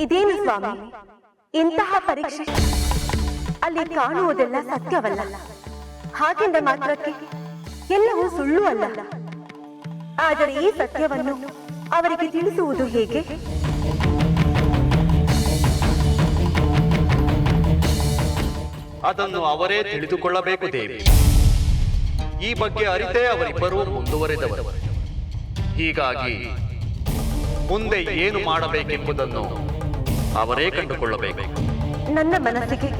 ಇದೇನು ಸ್ವಾಮಿ, ಇಂತಹ ಪರೀಕ್ಷೆ ಅಲ್ಲಿ ಕಾಣುವುದೆಲ್ಲ ಸತ್ಯವಲ್ಲ. ಹಾಗೆಂದ ಮಾತ್ರಕ್ಕೆ ಎಲ್ಲವೂ ಸುಳ್ಳು ಅಲ್ಲ. ಆದರೆ ಈ ಸತ್ಯವನ್ನು ಅವರಿಗೆ ತಿಳಿಸುವುದು ಹೇಗೆ? ಅದನ್ನು ಅವರೇ ತಿಳಿದುಕೊಳ್ಳಬೇಕು ದೇವಿ. ಈ ಬಗ್ಗೆ ಅರಿತೇ ಅವರಿಬ್ಬರು ಮುಂದುವರೆದವರು. ಹೀಗಾಗಿ ಮುಂದೆ ಏನು ಮಾಡಬೇಕೆಂಬುದನ್ನು ಅವರೇ ಕಂಡುಕೊಳ್ಳಬೇಕು. ನನ್ನ ಮನಸ್ಸಿಗೆ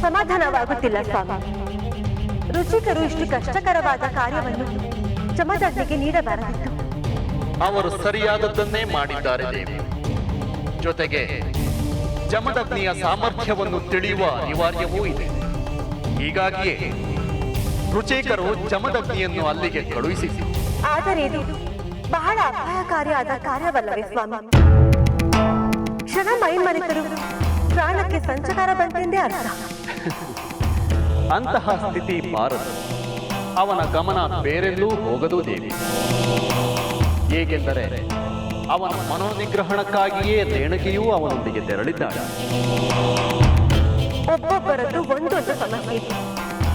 ಸಮಾಧಾನವಾಗುತ್ತಿಲ್ಲ ಸ್ವಾಮಿ. ರುಚಿಕರು ಇಷ್ಟು ಕಷ್ಟಕರವಾದ ಕಾರ್ಯವನ್ನು ಜಮದಗ್ನಿಗೆ ನೀಡಬಾರದಿತ್ತು. ಅವರು ಸರಿಯಾದದ್ದನ್ನೇ ಮಾಡಿದ್ದಾರೆ ದೇವಿ. ಜೊತೆಗೆ ಜಮದಗ್ನಿಯ ಸಾಮರ್ಥ್ಯವನ್ನು ತಿಳಿಯುವ ಅನಿವಾರ್ಯವೂ ಇದೆ. ಹೀಗಾಗಿಯೇ ರುಚಿಕರು ಜಮದಗ್ನಿಯನ್ನು ಅಲ್ಲಿಗೆ ಕಳುಹಿಸಿ. ಆದರೆ ಇದು ಬಹಳ ಅಪಾಯಕಾರಿಯಾದ ಕಾರ್ಯವಲ್ಲವೇ ಸ್ವಾಮಿ? ಕ್ಷಣ ಮೈಮರಿತರು. ಪ್ರಾಣಕ್ಕೆ ಸಂಚಕಾರ ಬಂತೆಂದೇ ಅರ್ಥ. ಅಂತಹ ಸ್ಥಿತಿ ಬಾರದು. ಅವನ ಗಮನ ಬೇರೆಲ್ಲೂ ಹೋಗದು ದೇವಿ ಏಕೆಂದರೆ ಅವನ ಮನೋನಿಗ್ರಹಣಕ್ಕಾಗಿಯೇ ರೇಣುಕೆಯೂ ಅವನೊಂದಿಗೆ ತೆರಳಿದ್ದಾಳೆ. ಒಬ್ಬೊಬ್ಬರದ್ದು ಒಂದೊಂದು ಸಮಸ್ಯೆ.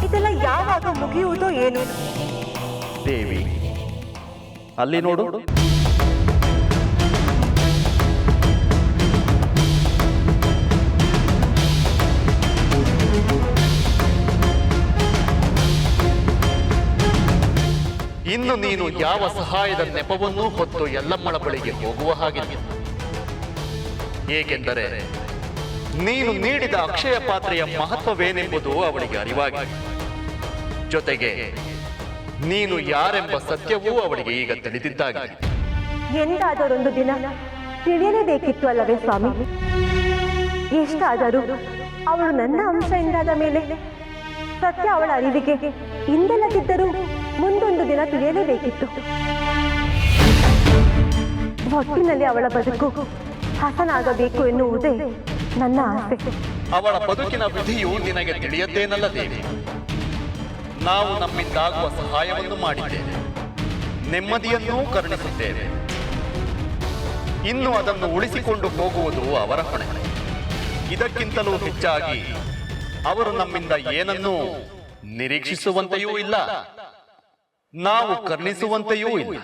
ಇದೆಲ್ಲ ಯಾವಾಗ ಮುಗಿಯುವುದೋ ಏನು? ದೇವಿ ಅಲ್ಲಿ ನೋಡು. ಇನ್ನು ನೀನು ಯಾವ ಸಹಾಯದ ನೆಪವನ್ನೂ ಹೊತ್ತು ಎಲ್ಲಮ್ಮಳ ಬಳಿಗೆ ಹೋಗುವ ಹಾಗೆ. ಏಕೆಂದರೆ ನೀನು ನೀಡಿದ ಅಕ್ಷಯ ಪಾತ್ರೆಯ ಮಹತ್ವವೇನೆಂಬುದು ಅವಳಿಗೆ ಅರಿವಾಗಿದೆ ಜೊತೆಗೆ ನೀನು ಯಾರೆಂಬ ಸತ್ಯವೂ ಅವಳಿಗೆ ಈಗ ತಿಳಿದಿದ್ದಾಗ ಎಂದಾದರೊಂದು ದಿನ ತಿಳಿಯಲೇಬೇಕಿತ್ತು ಅಲ್ಲವೇ ಸ್ವಾಮಿ? ಎಷ್ಟಾದರೂ ಅವಳು ನನ್ನ ಅಂಶ ಎಂದಾದ ಮೇಲೆ ಸತ್ಯ ಅವಳ ಅರಿವಿಗೆ ಇಂದಲ್ಲದಿದ್ದರೂ ಮುಂದೊಂದು ದಿನ ತಿಳಿಯಲೇಬೇಕಿತ್ತು. ಒಟ್ಟಿನಲ್ಲಿ ಅವಳ ಬದುಕು ಹಸನಾಗಬೇಕು ಎನ್ನುವುದೇ ನನ್ನ ಆಸೆ. ಅವಳ ಬದುಕಿನ ವಿಧಿಯು ನಿನಗೆ ತಿಳಿಯದ್ದೇನಲ್ಲ ನಾವು ನಮ್ಮಿಂದಾಗುವ ಸಹಾಯವನ್ನು ಮಾಡಿದ್ದೇವೆ. ನೆಮ್ಮದಿಯನ್ನೂ ಕರುಣಿಸುತ್ತೇವೆ ಇನ್ನು ಅದನ್ನು ಉಳಿಸಿಕೊಂಡು ಹೋಗುವುದು ಅವರ ಹೊಣೆ. ಇದಕ್ಕಿಂತಲೂ ಹೆಚ್ಚಾಗಿ ಅವರು ನಮ್ಮಿಂದ ಏನನ್ನೂ ನಿರೀಕ್ಷಿಸುವಂತೆಯೂ ಇಲ್ಲ. ನಾವು ಕರ್ಣಿಸುವಂತೆಯೂ ಇಲ್ಲ.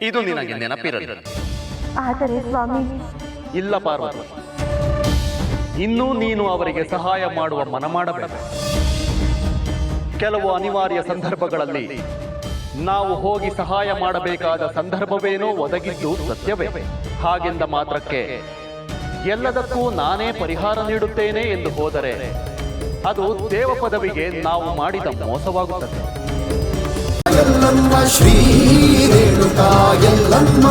ಇದು ನಿನಗೆ ನೆನಪಿರಲಿ. ಆದರೆ ಸ್ವಾಮಿ ಇಲ್ಲ ಪಾರ್ವತಿ. ಇನ್ನೂ ನೀನು ಅವರಿಗೆ ಸಹಾಯ ಮಾಡುವ ಮನ ಮಾಡಬೇಕು ಕೆಲವು ಅನಿವಾರ್ಯ ಸಂದರ್ಭಗಳಲ್ಲಿ ನಾವು ಹೋಗಿ ಸಹಾಯ ಮಾಡಬೇಕಾದ ಸಂದರ್ಭವೇನೋ ಒದಗಿದ್ದು ಸತ್ಯವೇ. ಹಾಗೆಂದ ಮಾತ್ರಕ್ಕೆ ಎಲ್ಲದಕ್ಕೂ ನಾನೇ ಪರಿಹಾರ ನೀಡುತ್ತೇನೆ ಎಂದು ಹೋದರೆ ಅದು ದೇವ ಪದವಿಗೆ ನಾವು ಮಾಡಿದ ಮೋಸವಾಗುತ್ತದೆ. ಶ್ರೀ ರೇಣುಕಾ ಎಲ್ಲಮ್ಮ.